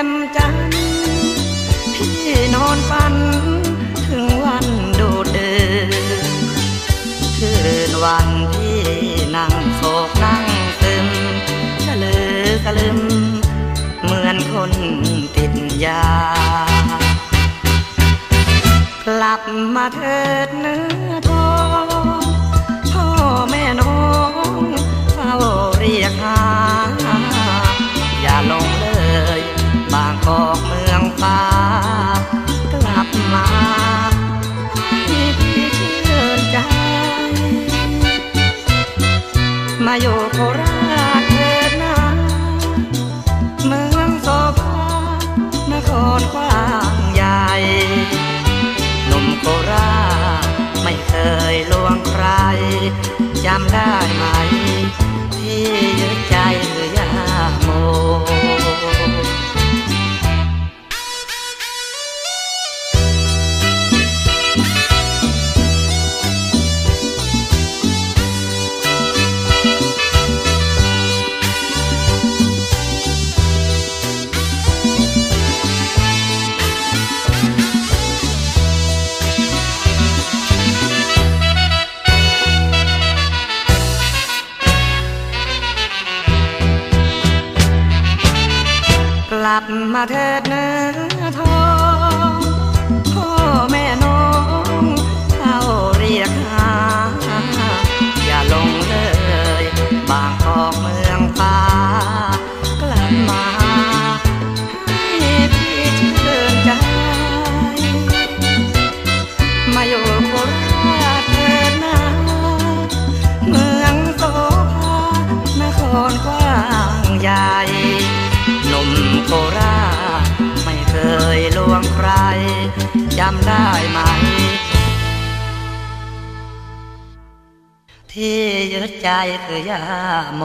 จ่มจันพี่นอนฝัน ถึงวันดูดดื่มคืนวันที่นั่งโศกนั่งซึมสะลือกะลืมเหมือนคนติดยา กลับมาเถิดเนื้อทอง อกเมืองฟ้ากลับมาให้พี่ชื่นใจ มาอยู่โคราชเถิดนะเมืองโสภานครกว้างใหญ่หนุ่มโคราชไม่เคยลวงใครจำได้ไหม ที่ยึดใจคือยาโม ลับมาเถิดเนื้อทองพ่อแม่น้องเข้าเรียกหาอย่าลงเลย บางกอกเมืองฟ้ากลับมาให้พี่ชื่นใจมาอยู่โคราชเถิดนะเมืองโสภานคร จำได้ไหม ที่ยึดใจคือยาโม